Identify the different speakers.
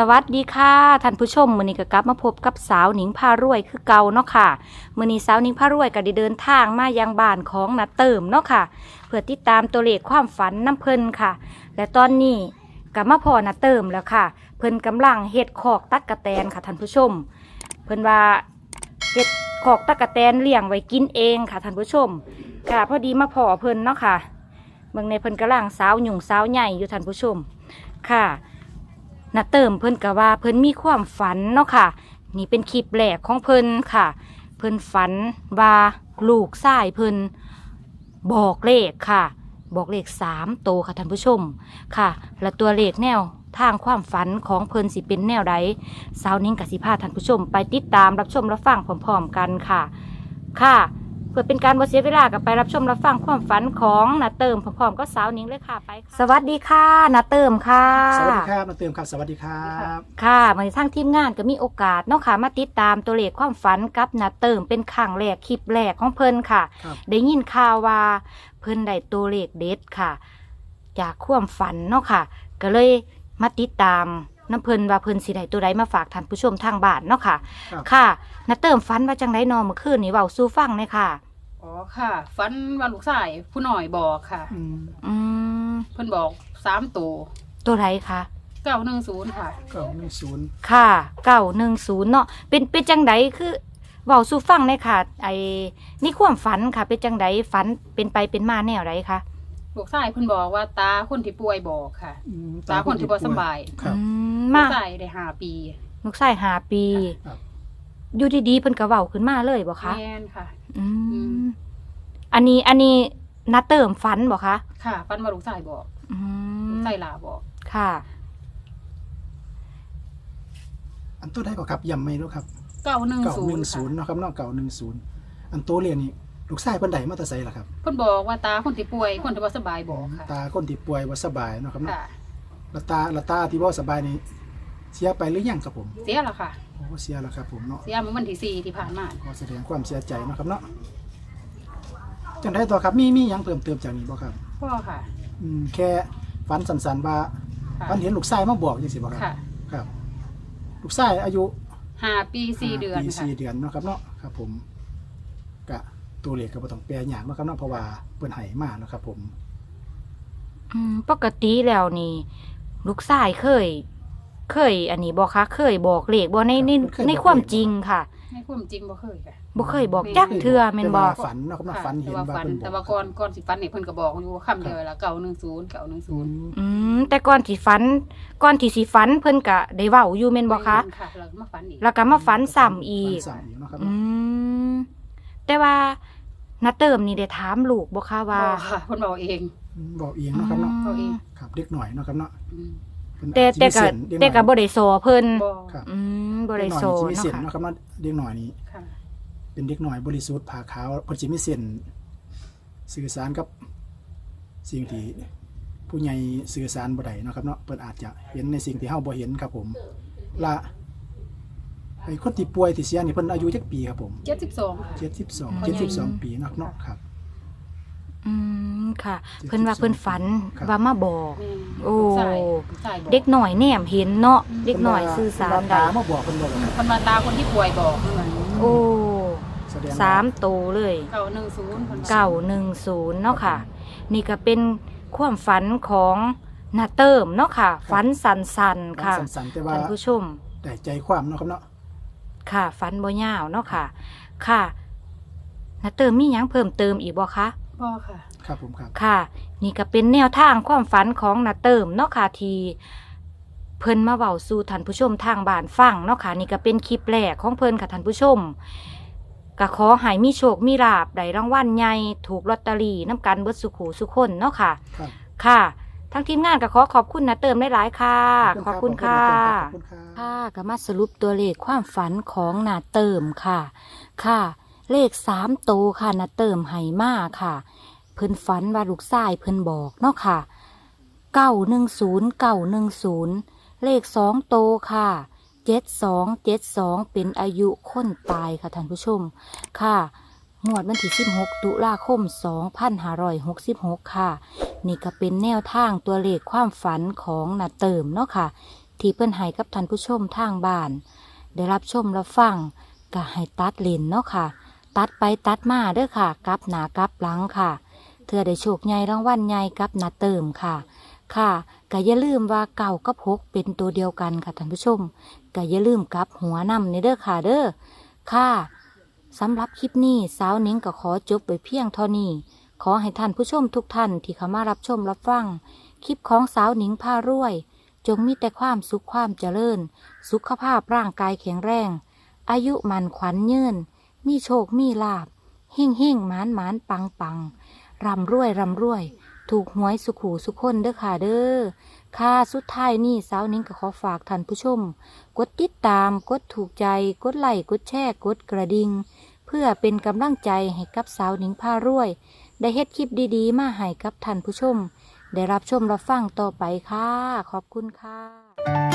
Speaker 1: สวัสดีค่ะท่านผู้ชมมือนี้ก็กลับมาพบกับสาวหนิงพารวยคือเก่าเนาะค่ะมือนี้สาวหนิงพารวยก็ได้เดินทางมายังบ้านของนาเติมเนาะค่ะ เพื่อติดตามตัวเลขความฝันน้ำเพลินค่ะ และตอนนี้ก็มาพอนาเติมแล้วค่ะ เพิ่นกำลังเฮ็ดคอกตักกะแตนค่ะท่านผู้ชม เพิ่นว่าเฮ็ดคอกตักกะแตนเลี้ยงไว้กินเองค่ะท่านผู้ชมค่ะพอดีมาพอเพิ่นเนาะค่ะเบิ่งในเพิ่นกำลังสาวหยุ่งสาวใหญ่อยู่ท่านผู้ชมค่ะ นาเติมเพิ่นก็ว่าเพิ่นมีความฝันเนาะค่ะ นี่เป็นคลิปแรกของเพิ่นค่ะ เพิ่นฝันว่าลูกชายเพิ่นบอกเลขค่ะ บอกเลขสามโตวค่ะท่านผู้ชมค่ะ และตัวเลขแนวทางความฝันของเพิ่นสิเป็นแนวใดสาวนิ้งกับสิพาท่านผู้ชม ไปติดตามรับชมรับฟังพร้อมๆกันค่ะ ค่ะ พื่อเป็นการบ่เสียเวลากับไปรับชมรับฟังความฝันของนาเติมพร้อมๆก็สาวนิ้งเลยค่ะไปค่ะสวัสดีค่ะนาเติมค่ะ
Speaker 2: สวัสดีครับมาเติมครับสวัสดีครับ
Speaker 1: ค่ะมาทางทีมงานก็มีโอกาสเนาะค่ะมาติดตามตัวเลขความฝันกับนาเติมเป็นครั้งแรกคลิปแรกของเพิ่นค่ะ
Speaker 2: ครับ
Speaker 1: ได้ยินข่าวว่าเพิ่นได้ตัวเลขเด็ดค่ะ จากความฝันเนาะค่ะ ก็เลยมาติดตาม น้ำเพิ่นว่าเพิ่นสิได้ตัวใดมาฝากท่านผู้ชมทางบ้านเนาะค่ะ
Speaker 2: ครับ
Speaker 1: ค่ะนาเติมฝันว่าจังไดนอเมื่อคืนนี้เว้าสู่ฟังเลยค่ะ
Speaker 3: อ๋อค่ะฝันว่าลูกชายผู้หน่อยบอกค่ะ
Speaker 2: อืม
Speaker 1: อืม
Speaker 3: เพิ่นบอกสามตัว
Speaker 1: ตัวไรคะ
Speaker 3: เก้าหนึ่งศูนย์ค่ะ
Speaker 2: เก้าหนึ่งศูนย์
Speaker 1: ค่ะเก้าหนึ่งศูนย์เนาะเป็นเป็นจังไดคือเว้าสู่ฟังเลยค่ะ ไอ้นี่ความฝันค่ะ เป็นจังไดฝันเป็นไปเป็นมาแนวไรคะ
Speaker 3: ลูกชายเพิ่นบอกว่าตาคนที่ป่วยบอกค่ะ
Speaker 2: อืม
Speaker 3: ตาคนที่บ่สำบาย
Speaker 2: ครับ
Speaker 1: อืม
Speaker 3: ลู
Speaker 1: มาก
Speaker 3: ชายได้ห้าปี
Speaker 1: ลูกชายหาปี
Speaker 2: ครับ
Speaker 1: อยู่ดีๆเพิ่นก็เว้าขึ้นมาเลยบ่คะ
Speaker 3: แม่นค่ะ
Speaker 1: อื
Speaker 3: อื
Speaker 1: ม
Speaker 3: ม
Speaker 1: อันนี้อันนี้นัดเติมฝันบ่คะ
Speaker 3: ค่ะฝันว่าลูกชายบอก
Speaker 1: อื
Speaker 3: ลู
Speaker 1: ม
Speaker 3: กชายลาบอก
Speaker 1: ค่ะ
Speaker 2: อันตัวได้ก็ครับย้ำไม่รู้ครับ
Speaker 3: เก้าหนึ่ง
Speaker 2: เก้า
Speaker 3: ศู
Speaker 2: ห
Speaker 3: น
Speaker 2: นึ่ง
Speaker 3: ย์
Speaker 2: ศูนย์เนาะครับเนาะเก้าหนึ่งศูนย์อันตัวเรียนนี่ลูกชายเพิ่นใดมาแต่ไสล่ะครับ
Speaker 3: เพิ่นบอกว่าตาคนที่ป่วยคนที่บ่สบายบอกค่ะ
Speaker 2: ตาคนที่ป่วยบ่สบายเนาะครับเนาะ
Speaker 3: ค่ะ
Speaker 2: แล้วตาแล้วตาที่บ่สบายนี่เสียไปหรือยังครับผม
Speaker 3: เสียแล้วค่ะ
Speaker 2: โอ้เสียแล้วครับผมเนาะ
Speaker 3: เสียเมื่อวันที่สี่ที่ผ่านมา
Speaker 2: ขอแสดงความเสียใจเนาะครับเนาะจังไดต่อครับมีมีหยังเพิ่มเติมจากนี้บ่ครับ
Speaker 3: พ่อค่ะ
Speaker 2: อืมแค่ฝันสันๆว่า
Speaker 3: ค่ะ
Speaker 2: ฝันเห็นลูกชายมาบอกจังซี่บ่ครับ
Speaker 3: ค่ะ
Speaker 2: ครับ ลูกชายอายุ
Speaker 3: ห้าปีสี่เดือน
Speaker 2: ปี
Speaker 3: ค่ะ
Speaker 2: สี่เดือนเนาะครับเนาะครับผมกะตัวเลขก็บ่ต้องแปลหยังเนาะครับเนาะเพราะว่าเพิ่นให้มาเนาะครับผม
Speaker 1: อืมปกติแล้วนี่ ลูกชายเคย เคย อันนี้บ่คะเคยบอกเลขบ่ในในในความจริงค่ะ
Speaker 3: ในความจริงบ่เคยค่ะ
Speaker 1: บ่เคยบอกจักเทื่อแม่นบ่
Speaker 2: แต่ว่าฝันเนาะครับเนาะ
Speaker 3: ค่ะ
Speaker 2: ฝันเห็น
Speaker 3: แต่ว่า
Speaker 2: ว่า
Speaker 3: ฝัน
Speaker 2: เพิ่นบอก
Speaker 3: แต่ว่าก่อนก่อนสิฝันนี่เพิ่นก็บอกอยู่คำเดียวละเก่าหนึ่งศูนย์เก่าหนึ่ง
Speaker 2: อื
Speaker 3: ศูนย์
Speaker 2: ม
Speaker 1: อืมแต่ก่อนสิฝัน ก่อนที่สิฝันเพิ่นก็ได้เว้าอยู่แม่นบ่คะ
Speaker 3: ค่ะแล้วก็มาฝันอีก
Speaker 1: แล้วก็มาฝันซ้ำอีก
Speaker 2: ฝันซ้ำอีกเนาะครับ
Speaker 1: อื
Speaker 2: เนาะ
Speaker 1: มแต่ว่านาเติมนี่ได้ถามลูกบ่คะว่า
Speaker 3: บอกค่ะเพิ่นบอกเอง
Speaker 2: อืม บอกเองเนาะครับเนาะ
Speaker 3: เอาเอง
Speaker 2: ครับเด็กหน่อยเนาะครับเนาะ
Speaker 3: อืม
Speaker 2: เพิ่น
Speaker 1: แต่
Speaker 2: อาจสิ
Speaker 1: แต่ก็
Speaker 2: มีเส้นเด็ก
Speaker 1: แต่ก็
Speaker 2: น้อย
Speaker 1: บ่ได้โซเพิ่น
Speaker 3: บอก
Speaker 2: ครับ
Speaker 1: อืมบ่
Speaker 2: เด็
Speaker 1: ได้
Speaker 2: กน้อย
Speaker 1: โซ
Speaker 2: นี่สิมี
Speaker 1: เนาะ
Speaker 2: เส้น
Speaker 1: ค่ะ
Speaker 2: เนาะครับเนาะเด็กหน่อยนี่
Speaker 3: ค่ะ
Speaker 2: เป็นเด็กหน่อยบริสุทธิ์ผ่าขาวเพิ่นสิมีเส้นสื่อสารกับสิ่งที่ผู้ใหญ่สื่อสารบ่ได้เนาะครับเนาะเพิ่นอาจจะเห็นในสิ่งที่เฮาบ่เห็นครับผมละไอ้คนที่ป่วยที่เสียนี่เพิ่นอายุจักปีครับผม
Speaker 3: เจ็ดสิบสองค่ะ
Speaker 2: 72 72 ปีเนาะเนาะครับ
Speaker 1: อืมค่ะ เพิ่นว่าเพิ่นฝัน
Speaker 2: ครับ
Speaker 1: ว่ามาบอก
Speaker 3: แม่
Speaker 1: โอ้
Speaker 3: ลูกชายลูกชายบอก
Speaker 1: เด็กหน่อยแนมเห็นเนาะเด็กหน่อยสื่อสาร
Speaker 2: เพิ่น
Speaker 1: ได้
Speaker 2: ว่าตามาบอกเพิ่นบอกว่า
Speaker 3: เพิ่นมาตาคนที่ป่วยบอกนั่นแหละ
Speaker 1: โอ้
Speaker 2: แสดงว่
Speaker 1: สามโตวเลย
Speaker 3: เก่าหนึ่งศูนย์เพิ่นว่า
Speaker 1: เก้าหนึ่งศูนย์เนาะค่ะ นี่ก็เป็นความฝันของนาเติมเนาะค่ะ ฝันสันสันๆค่ะ
Speaker 2: มันสั้นๆแต่ว่า
Speaker 1: ท่านผู้ชม
Speaker 2: ได้ใจความเนาะครับเนาะ
Speaker 1: ค่ะฝันบ่ยาวเนาะค่ะ ค่ะนาเติมมีหยังเพิ่มเติมอีกบ่คะ
Speaker 3: บอกค่ะ
Speaker 2: ครับผมครับ
Speaker 1: ค่ะ นี่ก็เป็นแนวทางความฝันของนาเติมเนาะค่ะที่เพิ่นมาเว้าสู่ท่านผู้ชมทางบ้านฟังเนาะค่ะนี่ก็เป็นคลิปแรกของเพิ่นค่ะท่านผู้ชมก็ขอให้มีโชคมีลาบได้รางวัลใหญ่ถูกลอตเตอรี่น้ำกันเบิดสุขหูสุขคนเนาะค่ะ
Speaker 2: ครับ
Speaker 1: ค่ะ ทั้งทีมงานก็ขอขอบคุณนาเติมหลายๆค่ะ ขอบคุณค่ะ
Speaker 2: ขอบคุณครับ
Speaker 1: ค่ะก็มาสรุปตัวเลขความฝันของนาเติมค่ะ ค่ะ เลขสามโตวค่ะนาเติมให้มาค่ะ เพิ่นฝันว่าลูกชายเพิ่นบอกเนาะค่ะเก้าหนึ่งศูนย์เก้าหนึ่งศูนย์เลขสองโตค่ะเจ็ดสองเจ็ดสองเป็นอายุคนตายค่ะท่านผู้ชม ค่ะงวดวันที่สิบหกตุลาคมสองพันห้าร้อยหกสิบหกค่ะ นี่ก็เป็นแนวทางตัวเลขความฝันของนาเติมเนาะค่ะ ที่เพิ่นให้กับท่านผู้ชมทางบ้าน ได้รับชมรับฟังก็ให้ตัดเลนเนาะค่ะ ตัดไปตัดมาเด้อค่ะ กลับหนากลับหลังค่ะ เธอได้โชคใหญ่รางวัลใหญ่กับนาเติมค่ะ ค่ะก็อย่าลืมว่าเก่ากับหกเป็นตัวเดียวกันค่ะท่านผู้ชมก็อย่าลืมกับหัวนำในเด้อค่ะเด้อค่ะสำหรับคลิปนี้สาวนิ้งก็ขอจบไปเพียงเท่านี้ ขอให้ท่านผู้ชมทุกท่านที่เข้ามารับชมรับฟัง คลิปของสาวนิงพารวย จงมีแต่ความสุขความเจริญ สุขภาพร่างกายแข็งแรง อายุมันขวัญยืนมีโชคมีลาบเฮ่งเฮ่งหมานหมานปังปัง รำรวยรำรวย ถูกหวยสุขหูสุขคนเด้อค่ะเด้อค่ะสุดท้ายนี่สาวนิ้งก็ขอฝากท่านผู้ชม กดติดตามกดถูกใจ กดไลค์กดแชร์กดกระดิ่งเพื่อเป็นกำลังใจให้กับสาวนิ้งพารวย ได้เฮ็ดคลิปดีๆ มาให้กับท่านผู้ชม ได้รับชมรับฟังต่อไปค่ะ ขอบคุณค่ะ